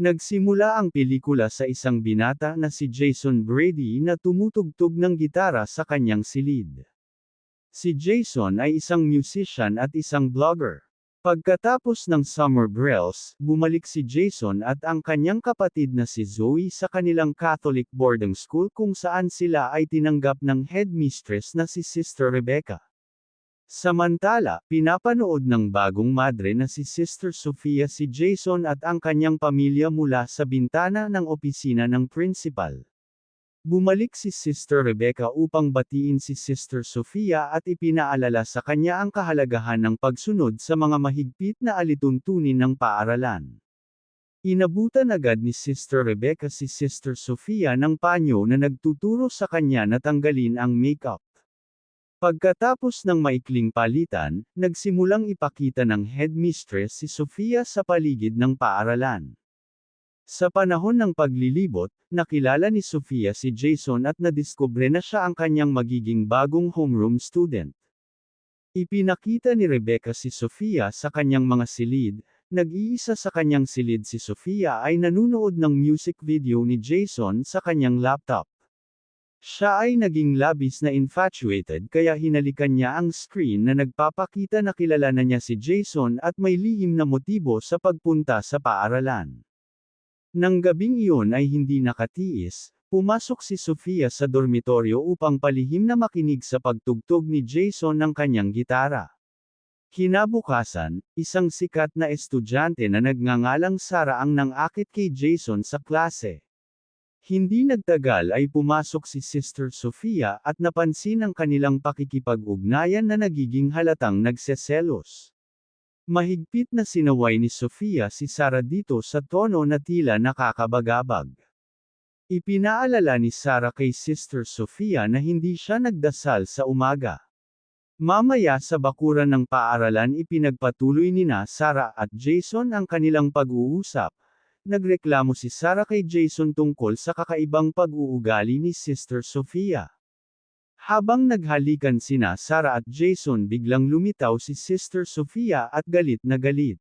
Nagsimula ang pelikula sa isang binata na si Jason Brady na tumutugtog ng gitara sa kanyang silid. Si Jason ay isang musician at isang vlogger. Pagkatapos ng summer brills, bumalik si Jason at ang kanyang kapatid na si Zoe sa kanilang Catholic boarding school kung saan sila ay tinanggap ng headmistress na si Sister Rebecca. Samantala, pinapanood ng bagong madre na si Sister Sofia si Jason at ang kanyang pamilya mula sa bintana ng opisina ng principal. Bumalik si Sister Rebecca upang batiin si Sister Sofia at ipinaalala sa kanya ang kahalagahan ng pagsunod sa mga mahigpit na alituntunin ng paaralan. Inabutan agad ni Sister Rebecca si Sister Sofia ng panyo na nagtuturo sa kanya na tanggalin ang makeup. Pagkatapos ng maikling palitan, nagsimulang ipakita ng headmistress si Sofia sa paligid ng paaralan. Sa panahon ng paglilibot, nakilala ni Sofia si Jason at nadiskubre na siya ang kanyang magiging bagong homeroom student. Ipinakita ni Rebecca si Sofia sa kanyang mga silid, nag-iisa sa kanyang silid si Sofia ay nanunood ng music video ni Jason sa kanyang laptop. Siya ay naging labis na infatuated kaya hinalikan niya ang screen na nagpapakita na kilala na niya si Jason at may lihim na motibo sa pagpunta sa paaralan. Nang gabing iyon ay hindi nakatiis, pumasok si Sofia sa dormitoryo upang palihim na makinig sa pagtugtog ni Jason ng kanyang gitara. Kinabukasan, isang sikat na estudyante na nagngangalang Sara ang nangakit kay Jason sa klase. Hindi nagtagal ay pumasok si Sister Sofia at napansin ang kanilang pakikipag-ugnayan na nagiging halatang nagseselos. Mahigpit na sinaway ni Sofia si Sara dito sa tono na tila nakakabagabag. Ipinaalala ni Sara kay Sister Sofia na hindi siya nagdasal sa umaga. Mamaya sa bakuran ng paaralan ipinagpatuloy ni na Sara at Jason ang kanilang pag-uusap. Nagreklamo si Sara kay Jason tungkol sa kakaibang pag-uugali ni Sister Sofia. Habang naghalikan sina Sara at Jason biglang lumitaw si Sister Sofia at galit na galit.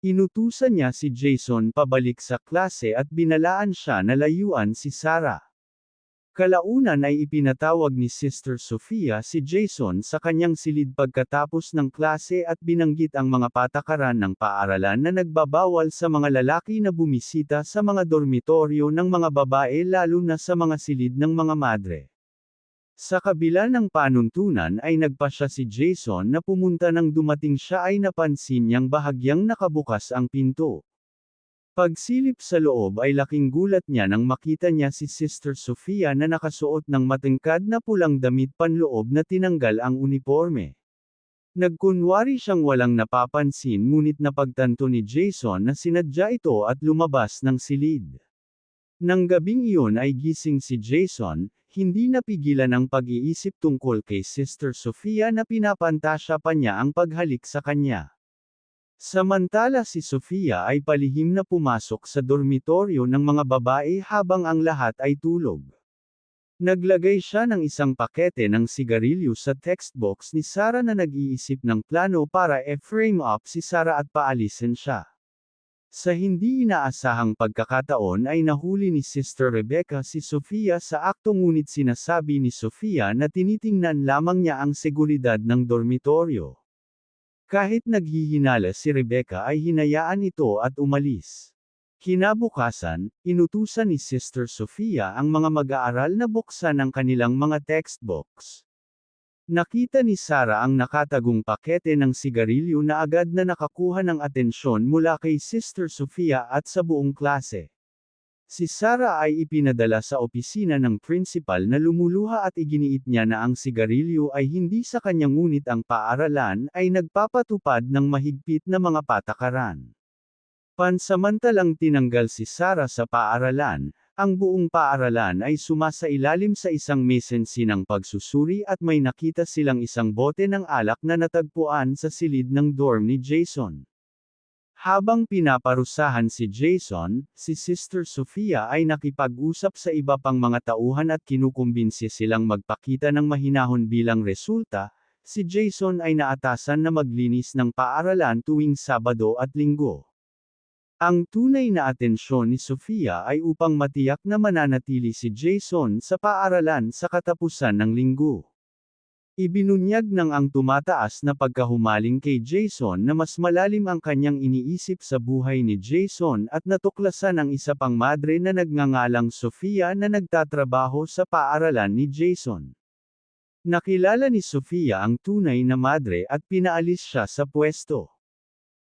Inutusan niya si Jason pabalik sa klase at binalaan siya na layuan si Sara. Kalaunan ay ipinatawag ni Sister Sofia si Jason sa kanyang silid pagkatapos ng klase at binanggit ang mga patakaran ng paaralan na nagbabawal sa mga lalaki na bumisita sa mga dormitoryo ng mga babae lalo na sa mga silid ng mga madre. Sa kabila ng panuntunan ay nagpa siya si Jason na pumunta nang dumating siya ay napansin niyang bahagyang nakabukas ang pinto. Pagsilip sa loob ay laking gulat niya nang makita niya si Sister Sofia na nakasuot ng matingkad na pulang damit panloob na tinanggal ang uniforme. Nagkunwari siyang walang napapansin ngunit napagtanto ni Jason na sinadya ito at lumabas ng silid. Nang gabing iyon ay gising si Jason, hindi napigilan ang pag-iisip tungkol kay Sister Sofia na pinapantasya pa niya ang paghalik sa kanya. Samantala si Sofia ay palihim na pumasok sa dormitoryo ng mga babae habang ang lahat ay tulog. Naglagay siya ng isang pakete ng sigarilyo sa textbox ni Sarah na nag-iisip ng plano para e-frame up si Sarah at paalisin siya. Sa hindi inaasahang pagkakataon ay nahuli ni Sister Rebecca si Sofia sa akto ngunit sinasabi ni Sofia na tinitingnan lamang niya ang seguridad ng dormitoryo. Kahit naghihinala si Rebecca ay hinayaan ito at umalis. Kinabukasan, inutusan ni Sister Sofia ang mga mag-aaral na buksan ang kanilang mga textbooks. Nakita ni Sara ang nakatagong pakete ng sigarilyo na agad na nakakuha ng atensyon mula kay Sister Sofia at sa buong klase. Si Sara ay ipinadala sa opisina ng principal na lumuluha at iginiit niya na ang sigarilyo ay hindi sa kanya ngunit ang paaralan ay nagpapatupad ng mahigpit na mga patakaran. Pansamantalang tinanggal si Sara sa paaralan, ang buong paaralan ay sumasailalim sa isang mesensi ng pagsusuri at may nakita silang isang bote ng alak na natagpuan sa silid ng dorm ni Jason. Habang pinaparusahan si Jason, si Sister Sofia ay nakipag-usap sa iba pang mga tauhan at kinukumbinsi silang magpakita ng mahinahon bilang resulta, si Jason ay naatasan na maglinis ng paaralan tuwing Sabado at Linggo. Ang tunay na atensyon ni Sofia ay upang matiyak na mananatili si Jason sa paaralan sa katapusan ng linggo. Ibinunyag ng ang tumataas na pagkahumaling kay Jason na mas malalim ang kanyang iniisip sa buhay ni Jason at natuklasan ang isa pang madre na nagngangalang Sofia na nagtatrabaho sa paaralan ni Jason. Nakilala ni Sofia ang tunay na madre at pinaalis siya sa pwesto.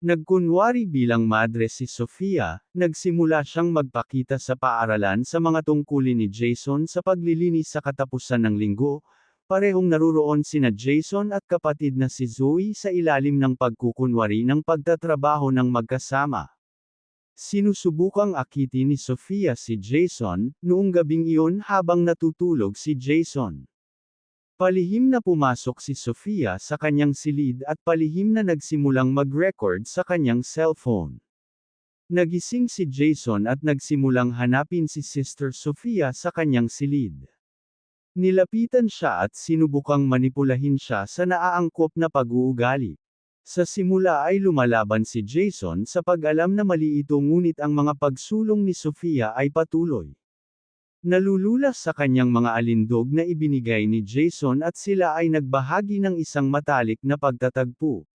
Nagkunwari bilang madre si Sofia, nagsimula siyang magpakita sa paaralan sa mga tungkulin ni Jason sa paglilinis sa katapusan ng linggo, parehong naruroon sina Jason at kapatid na si Zoe sa ilalim ng pagkukunwari ng pagtatrabaho ng magkasama. Sinusubukang akitin ni Sofia si Jason, noong gabing iyon habang natutulog si Jason. Palihim na pumasok si Sofia sa kanyang silid at palihim na nagsimulang mag-record sa kanyang cellphone. Nagising si Jason at nagsimulang hanapin si Sister Sofia sa kanyang silid. Nilapitan siya at sinubukang manipulahin siya sa naaangkop na pag-uugali. Sa simula ay lumalaban si Jason sa pag-alam na mali ito ngunit ang mga pagsulong ni Sofia ay patuloy. Nalululas sa kanyang mga alindog na ibinigay ni Jason at sila ay nagbahagi ng isang matalik na pagtatagpo.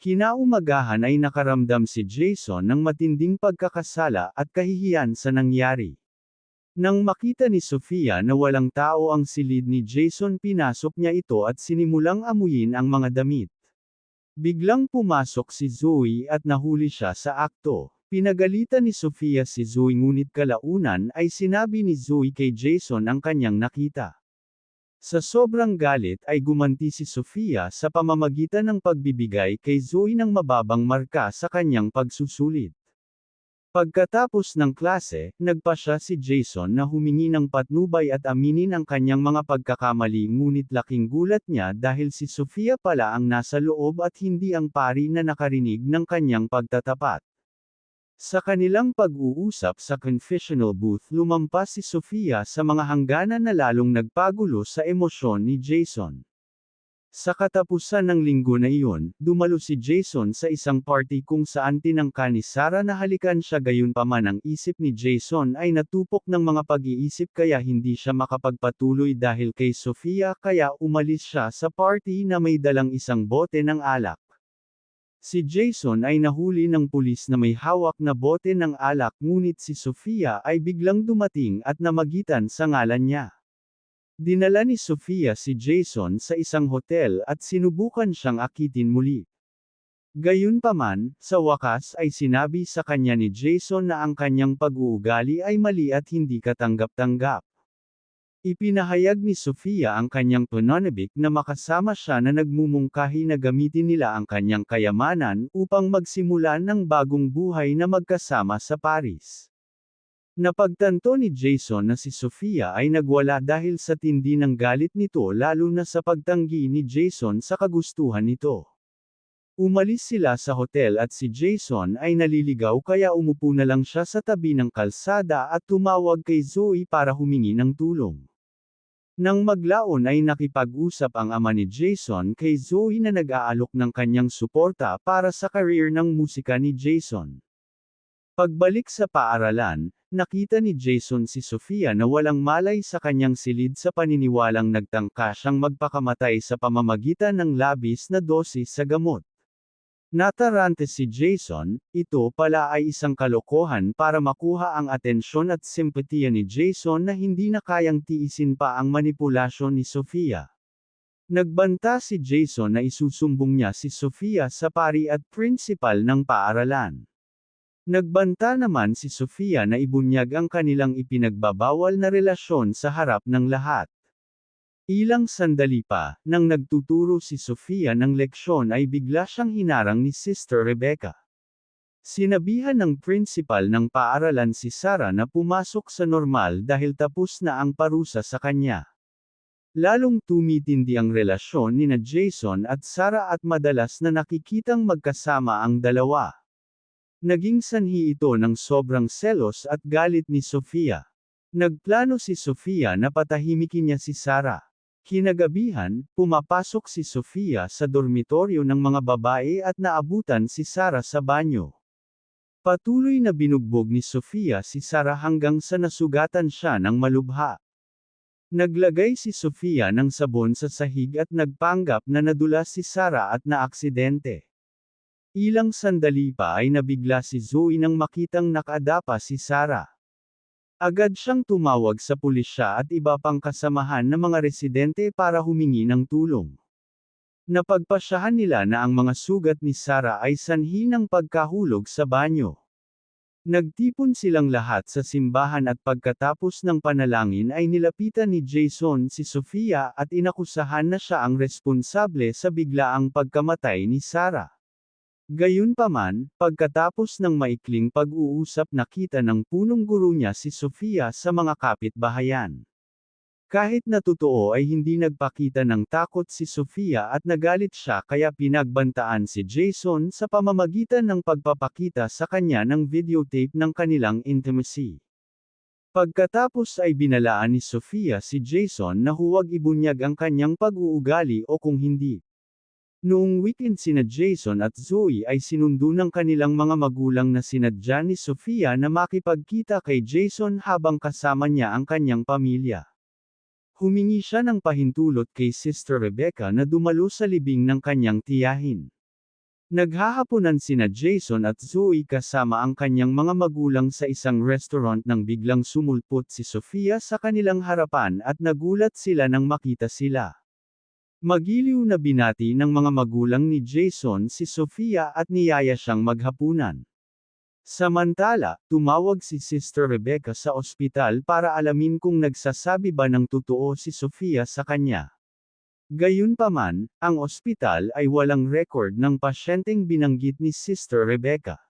Kinaumagahan ay nakaramdam si Jason ng matinding pagkakasala at kahihiyan sa nangyari. Nang makita ni Sofia na walang tao ang silid ni Jason pinasok niya ito at sinimulang amuyin ang mga damit. Biglang pumasok si Zoe at nahuli siya sa akto. Pinagalitan ni Sofia si Zoe ngunit kalaunan ay sinabi ni Zoe kay Jason ang kanyang nakita. Sa sobrang galit ay gumanti si Sofia sa pamamagitan ng pagbibigay kay Zoe ng mababang marka sa kanyang pagsusulit. Pagkatapos ng klase, nagpa siya si Jason na humingi ng patnubay at aminin ang kanyang mga pagkakamali ngunit laking gulat niya dahil si Sofia pala ang nasa loob at hindi ang pari na nakarinig ng kanyang pagtatapat. Sa kanilang pag-uusap sa confessional booth lumampas si Sofia sa mga hangganan na lalong nagpagulo sa emosyon ni Jason. Sa katapusan ng linggo na iyon, dumalo si Jason sa isang party kung saan tinangka ni Sarah na halikan siya gayunpaman ang isip ni Jason ay natupok ng mga pag-iisip kaya hindi siya makapagpatuloy dahil kay Sofia kaya umalis siya sa party na may dalang isang bote ng alak. Si Jason ay nahuli ng pulis na may hawak na bote ng alak ngunit si Sofia ay biglang dumating at namagitan sa ngalan niya. Dinala ni Sofia si Jason sa isang hotel at sinubukan siyang akitin muli. Gayunpaman, sa wakas ay sinabi sa kanya ni Jason na ang kanyang pag-uugali ay mali at hindi katanggap-tanggap. Ipinahayag ni Sofia ang kanyang pananabik na makasama siya na nagmumungkahi na gamitin nila ang kanyang kayamanan upang magsimula ng bagong buhay na magkasama sa Paris. Napagtanto ni Jason na si Sofia ay nagwala dahil sa tindi ng galit nito lalo na sa pagtanggi ni Jason sa kagustuhan nito. Umalis sila sa hotel at si Jason ay naliligaw kaya umupo na lang siya sa tabi ng kalsada at tumawag kay Zoe para humingi ng tulong. Nang maglaon ay nakipag-usap ang ama ni Jason kay Zoe na nag-aalok ng kanyang suporta para sa career ng musika ni Jason. Pagbalik sa paaralan, nakita ni Jason si Sofia na walang malay sa kanyang silid sa paniniwalang nagtangka siyang magpakamatay sa pamamagitan ng labis na dosis sa gamot. Natarante si Jason, ito pala ay isang kalokohan para makuha ang atensyon at simpatiya ni Jason na hindi na kayang tiisin pa ang manipulasyon ni Sofia. Nagbanta si Jason na isusumbong niya si Sofia sa pari at principal ng paaralan. Nagbanta naman si Sofia na ibunyag ang kanilang ipinagbabawal na relasyon sa harap ng lahat. Ilang sandali pa, nang nagtuturo si Sofia ng leksyon ay bigla siyang hinarang ni Sister Rebecca. Sinabihan ng principal ng paaralan si Sarah na pumasok sa normal dahil tapos na ang parusa sa kanya. Lalong tumitindi ang relasyon ni na Jason at Sarah at madalas na nakikitang magkasama ang dalawa. Naging sanhi ito ng sobrang selos at galit ni Sofia. Nagplano si Sofia na patahimikin niya si Sarah. Kinagabihan, pumapasok si Sofia sa dormitoryo ng mga babae at naabutan si Sarah sa banyo. Patuloy na binugbog ni Sofia si Sarah hanggang sa nasugatan siya ng malubha. Naglagay si Sofia ng sabon sa sahig at nagpanggap na nadulas si Sarah at naaksidente. Ilang sandali pa ay nabigla si Zoe nang makitang nakadapa si Sarah. Agad siyang tumawag sa pulisya at iba pang kasamahan ng mga residente para humingi ng tulong. Napagpasyahan nila na ang mga sugat ni Sarah ay sanhi ng pagkahulog sa banyo. Nagtipon silang lahat sa simbahan at pagkatapos ng panalangin ay nilapitan ni Jason si Sofia at inakusahan na siya ang responsable sa biglaang pagkamatay ni Sarah. Gayunpaman, pagkatapos ng maikling pag-uusap nakita ng punong guro niya si Sofia sa mga kapitbahayan. Kahit na totoo ay hindi nagpakita ng takot si Sofia at nagalit siya kaya pinagbantaan si Jason sa pamamagitan ng pagpapakita sa kanya ng videotape ng kanilang intimacy. Pagkatapos ay binalaan ni Sofia si Jason na huwag ibunyag ang kanyang pag-uugali o kung hindi. Noong weekend sina Jason at Zoe ay sinundo ng kanilang mga magulang na sinadya ni Sofia na makipagkita kay Jason habang kasama niya ang kanyang pamilya. Humingi siya ng pahintulot kay Sister Rebecca na dumalo sa libing ng kanyang tiyahin. Naghahaponan sina Jason at Zoe kasama ang kanyang mga magulang sa isang restaurant nang biglang sumulpot si Sofia sa kanilang harapan at nagulat sila nang makita sila. Magiliw na binati ng mga magulang ni Jason si Sofia at niyaya siyang maghapunan. Samantala, tumawag si Sister Rebecca sa ospital para alamin kung nagsasabi ba ng totoo si Sofia sa kanya. Gayunpaman, ang ospital ay walang record ng pasyenteng binanggit ni Sister Rebecca.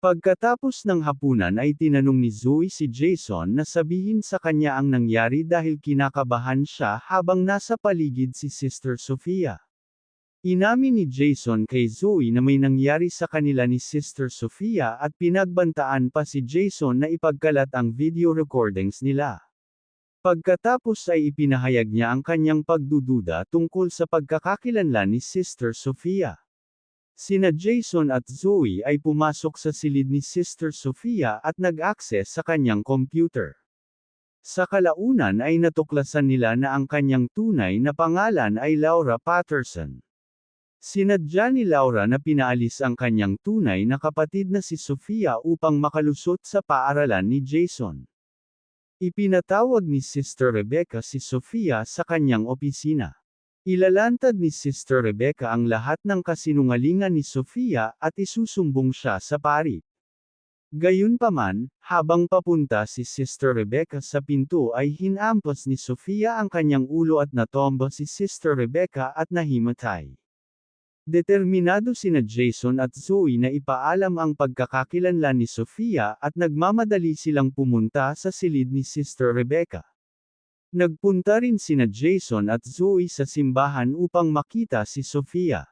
Pagkatapos ng hapunan ay tinanong ni Zoe si Jason na sabihin sa kanya ang nangyari dahil kinakabahan siya habang nasa paligid si Sister Sofia. Inamin ni Jason kay Zoe na may nangyari sa kanila ni Sister Sofia at pinagbantaan pa si Jason na ipagkalat ang video recordings nila. Pagkatapos ay ipinahayag niya ang kanyang pagdududa tungkol sa pagkakakilanlan ni Sister Sofia. Sina Jason at Zoe ay pumasok sa silid ni Sister Sofia at nag-access sa kanyang computer. Sa kalaunan ay natuklasan nila na ang kanyang tunay na pangalan ay Laura Patterson. Sinadya ni Laura na pinaalis ang kanyang tunay na kapatid na si Sofia upang makalusot sa paaralan ni Jason. Ipinatawag ni Sister Rebecca si Sofia sa kanyang opisina. Ilalantad ni Sister Rebecca ang lahat ng kasinungalingan ni Sofia at isusumbong siya sa pari. Gayunpaman, habang papunta si Sister Rebecca sa pinto ay hinampas ni Sofia ang kanyang ulo at natomba si Sister Rebecca at nahimatay. Determinado sina Jason at Zoe na ipaalam ang pagkakakilanlan ni Sofia at nagmamadali silang pumunta sa silid ni Sister Rebecca. Nagpunta rin sina Jason at Zoe sa simbahan upang makita si Sofia.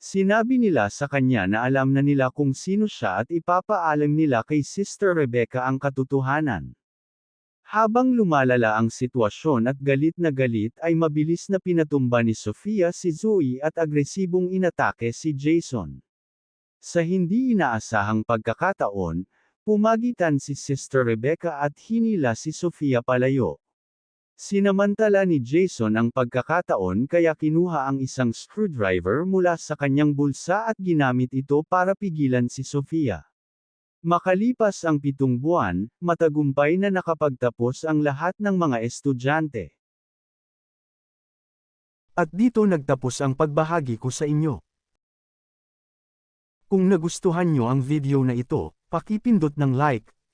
Sinabi nila sa kanya na alam na nila kung sino siya at ipapaalam nila kay Sister Rebecca ang katotohanan. Habang lumalala ang sitwasyon at galit na galit ay mabilis na pinatumba ni Sofia si Zoe at agresibong inatake si Jason. Sa hindi inaasahang pagkakataon, pumagitan si Sister Rebecca at hinila si Sofia palayo. Sinamantala ni Jason ang pagkakataon kaya kinuha ang isang screwdriver mula sa kanyang bulsa at ginamit ito para pigilan si Sofia. Makalipas ang pitong buwan, matagumpay na nakapagtapos ang lahat ng mga estudyante. At dito nagtapos ang pagbahagi ko sa inyo. Kung nagustuhan nyo ang video na ito, pakipindot ng like,